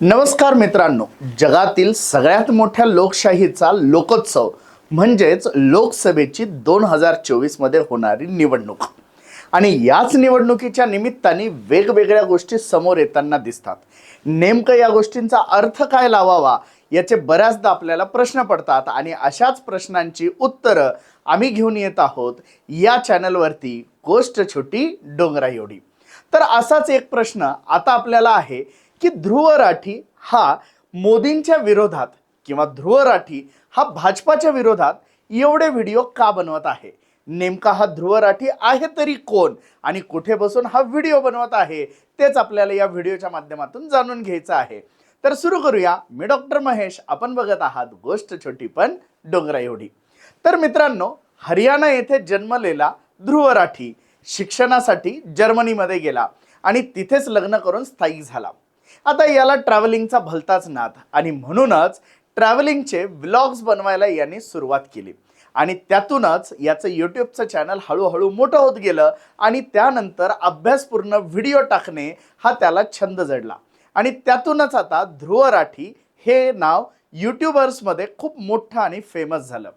नमस्कार मित्रांनो जगातील सगळ्यात मोठ्या लोकशाहीचा लोकोत्सव म्हणजेच लोकसभेची दोन हजार चोवीसमध्ये होणारी निवडणूक. आणि याच निवडणुकीच्या निमित्ताने वेगवेगळ्या गोष्टी समोर येताना दिसतात. नेमकं या गोष्टींचा अर्थ काय लावावा याचे बऱ्याचदा आपल्याला प्रश्न पडतात आणि अशाच प्रश्नांची उत्तरं आम्ही घेऊन येत आहोत या चॅनलवरती गोष्ट छोटी डोंगरा एवढी तर असाच एक प्रश्न आता आपल्याला आहे की ध्रुव राठी हा मोदींच्या विरोधात किंवा ध्रुव राठी हा भाजपाच्या विरोधात एवढे व्हिडिओ का बनवत आहे? नेमका हा ध्रुव राठी आहे तरी कोण? आणि कुठे बसून हा व्हिडिओ बनवत आहे? तेच आपल्याला या व्हिडिओच्या माध्यमातून जाणून घ्यायचं आहे. तर सुरू करूया. मी डॉक्टर महेश. आपण बघत आहात गोष्ट छोटी पण डोंगरा एवढी. तर मित्रांनो हरियाणा येथे जन्मलेला ध्रुव राठी शिक्षणासाठी जर्मनीमध्ये गेला आणि तिथेच लग्न करून स्थायिक झाला. आता याला ट्रॅव्हलिंगचा भलताच नाद. आणि म्हणूनच ट्रॅव्हलिंगचे व्लॉग्स बनवायला यांनी सुरुवात केली. आणि त्यातूनच याचं यूट्यूबचं चॅनल हळूहळू मोठं होत गेलं आणि त्यानंतर अभ्यासपूर्ण व्हिडिओ टाकणे हा त्याला छंद जडला. आणि त्यातूनच आता ध्रुव राठी हे नाव यूट्यूबर्समध्ये खूप मोठं आणि फेमस झालं.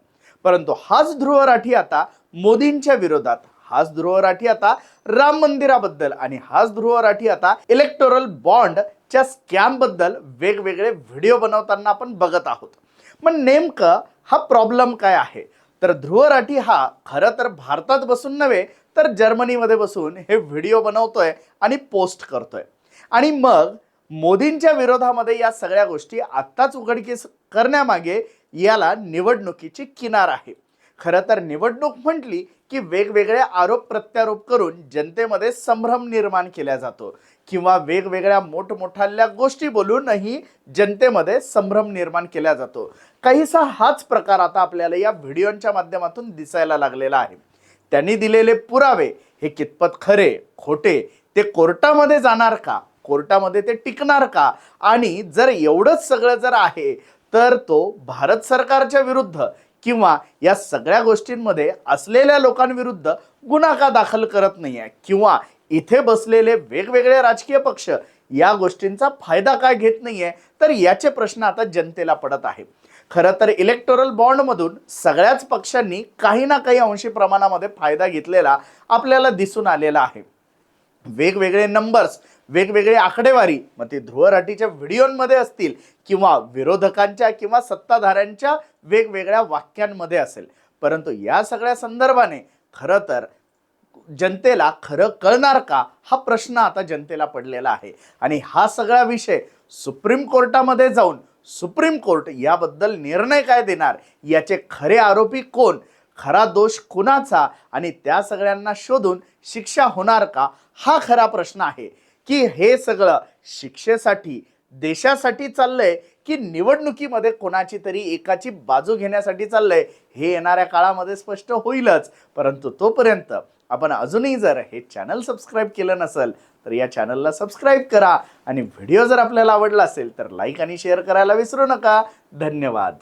परंतु हाच ध्रुव राठी आता मोदींच्या विरोधात. हाच ध्रुव राठी आता राम मंदिराबद्दल आणि हाच ध्रुव राठी आता इलेक्टोरल बॉन्ड स्कॅमबद्दल वेगवेगळे व्हिडिओ बनवताना आपण बघत आहोत. मग नेमकं हा प्रॉब्लेम काय आहे? तर ध्रुव राठी हा खरं तर भारतात बसून नव्हे तर जर्मनीमध्ये बसून हे व्हिडिओ बनवतोय आणि पोस्ट करतोय. आणि मग मोदींच्या विरोधामध्ये या सगळ्या गोष्टी आत्ताच उघडकीस करण्यामागे याला निवडणुकीची किनार आहे. खरं तर निवडणूक म्हटली की वेगवेगळे आरोप प्रत्यारोप करून जनतेमध्ये संभ्रम निर्माण केला जातो. किंवा वेगवेगळ्या मोठमोठाल्या गोष्टी बोलूनही जनतेमध्ये संभ्रम निर्माण केला जातो. काहीसा हाच प्रकार आता आपल्याला या व्हिडिओच्या माध्यमातून दिसायला लागलेला आहे. त्यांनी दिलेले पुरावे हे कितपत खरे खोटे ते कोर्टामध्ये जाणार का? कोर्टामध्ये ते टिकणार का? आणि जर एवढंच सगळं जर आहे तर तो भारत सरकारच्या विरुद्ध किंवा या सगळ्या गोष्टींमध्ये असलेल्या लोकांविरुद्ध गुन्हा का दाखल करत नाही आहे किंवा इथे बसलेले वेगवेगळे राजकीय पक्ष या गोष्टींचा फायदा काय घेत नाहीये तर याचे प्रश्न आता जनतेला पडत आहे. खरं तर इलेक्टोरल बॉन्डमधून सगळ्याच पक्षांनी काही ना काही अंशी प्रमाणामध्ये फायदा घेतलेला आपल्याला दिसून आलेला आहे. वेगवेगळे नंबर्स वेगवेगळे आकडेवारी मग ते ध्रुवराठीच्या व्हिडिओंमध्ये असतील किंवा विरोधकांच्या किंवा सत्ताधाऱ्यांच्या वेगवेगळ्या वाक्यांमध्ये असेल. परंतु या सगळ्या संदर्भाने खरं तर जनतेला खरं कळणार का? हा प्रश्न आता जनतेला पडलेला आहे. आणि हा सगळा विषय सुप्रीम कोर्टामध्ये जाऊन सुप्रीम कोर्ट याबद्दल निर्णय काय देणार? याचे खरे आरोपी कोण? खरा दोष कुणाचा? आणि त्या सगळ्यांना शोधून शिक्षा होणार का? हा खरा प्रश्न आहे. की हे सगळं शिक्षेसाठी देशासाठी चाललंय की निवडणुकीमध्ये कोणाची तरी एकाची बाजू घेण्यासाठी चाललंय हे येणाऱ्या काळामध्ये स्पष्ट होईलच. परंतु तोपर्यंत आपण अजूनही जर हे चॅनल सबस्क्राईब केलं नसेल तर या चॅनलला सबस्क्राईब करा आणि व्हिडिओ जर आपल्याला आवडला असेल तर लाईक आणि शेअर करायला विसरू नका. धन्यवाद.